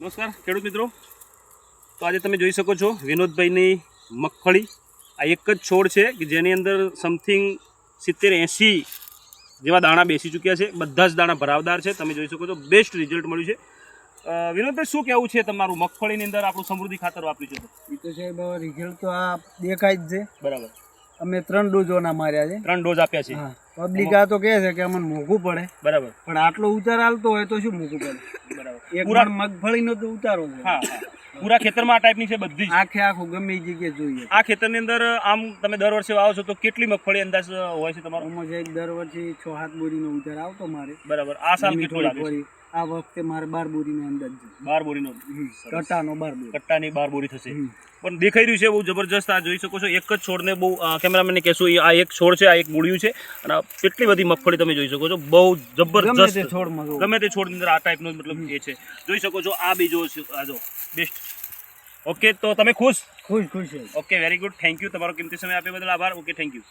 નમસ્કાર ખેડૂત મિત્રો. તો આજે તમે જોઈ શકો છો વિનોદભાઈની મગફળી. આ એક જ છોડ છે કે જેની અંદર સમથિંગ સિત્તેર એંસી જેવા દાણા બેસી ચૂક્યા છે. બધા જ દાણા ભરાવદાર છે. તમે જોઈ શકો છો બેસ્ટ રિઝલ્ટ મળ્યું છે. વિનોદભાઈ શું કહેવું છે તમારું મગફળીની અંદર આપણું સમૃદ્ધિ ખાતર વાપર્યું છે? એ તો સાહેબ રિઝલ્ટ તો આ દેખાય જ છે. બરાબર. અમે ત્રણ ડોઝોના માર્યા છે. ત્રણ ડોઝ આપ્યા છે. પબ્લિક આ તો કહે છે કે અમને મોંઘું પડે. બરાબર. પણ આટલો ઉતાર હાલતો હોય તો શું મોંઘું પડે? પૂરા મગફળીનો તો ઉતારો હા પૂરા ખેતરમાં આ ટાઈપની છે બધી આખે આખું ગમે એ જગ્યાએ જોઈએ. આ ખેતરની અંદર આમ તમે દર વર્ષે વાવો છો તો કેટલી મગફળી અંદાજ હોય છે તમારો? દર વર્ષે છ સાત બોરીનો ઉતાર આવતો મારે. બરાબર. આ સાલ કેટલો લાગે. આ વખતે મારે બાર બોરીનો અંદાજ છે બાર બોરીનો કટ્ટાનો બાર બોરી કટ્ટાની બાર બોરી થશે પણ દેખાઈ રહ્યું છે બહુ જબરજસ્ત આ જોઈ શકો છો. એક જ છોડને બહુ કેમેરામેનને કહેશો આ એક છોડ છે આ એક મૂળિયું છે. અને કેટલી બધી મગફળી તમે જોઈ શકો છો. બહુ જબરજસ્ત. છોડમાં ગમે તે છોડની અંદર આ ટાઈપનો મતલબ એ છે. જોઈ શકો છો આ બીજો છે આ જો બેસ્ટ ઓકે તો તમે ખુશ? ખુશ ખુશ okay very good thank you તમારો કિંમતી સમય આપ્યા બદલ આભાર. Okay thank you